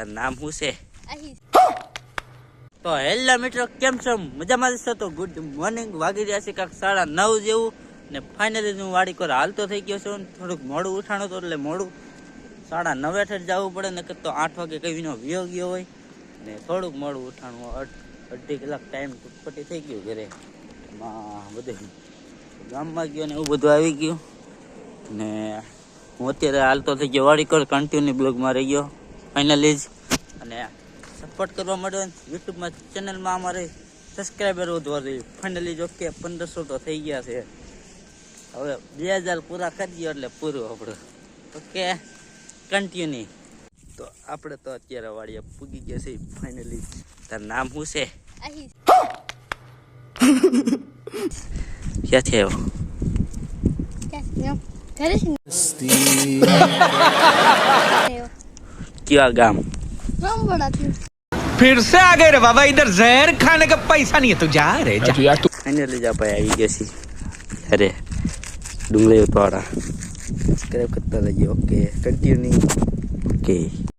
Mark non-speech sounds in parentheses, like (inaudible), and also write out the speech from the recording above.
તારું નામ શું છે? તો હેલા મિત્રો કેમ છો? મજામાં છો? તો ગુડ મોર્નિંગ વાગી રહ્યા છે કાંક સાડા નવ જેવું ને ફાઇનલી હું વાડી કોર હાલતો થઈ ગયો છું થોડુંક મોડું ઉઠાણું તો એટલે મોડું સાડા નવે ઠેર જવું પડે ને તો આઠ વાગે કઈનો વ્યો ગયો હોય ને થોડુંક મોડું ઉઠાણું અઢ અડધી કલાક ટાઈમ પટી થઈ ગયો ઘરે. બધું ગામમાં ગયો ને એવું બધું આવી ગયું ને હું અત્યારે હાલતો થઈ ગયો વાડી કોર કન્ટિન્યુ બ્લોગમાં રહી ગયો. ફાઇનલી જ અને સપોર્ટ કરવા માટે યુટ્યુબમાં ચેનલમાં અમારે સબસ્ક્રાઈબર વધવા જોઈએ. ફાઇનલી જો કે પંદરસો તો થઈ ગયા છે. હવે બે હજાર પૂરા કરી દઈએ એટલે પૂરું આપણું. ઓકે કન્ટિન્યુ તો આપણે તો અત્યારે વાડીએ પૂગી ગયા છે ફાઇનલી તાર નામ શું છે? ક્યાંથી આવ્યો ક્યાં ઘરે (laughs) કેવા ગામ રામ બડાથી फिर से आ गए रे बाबा इधर जहर खाने का पैसा नहीं है तू जा रे जा ફાઇનલી જ આપણે આવી ગયા છીએ અરે ડુંગળી ઉતવાળા સબસ્ક્રાઈબ કરતા રહીએ ઓકે કન્ટિન્યુ ઓકે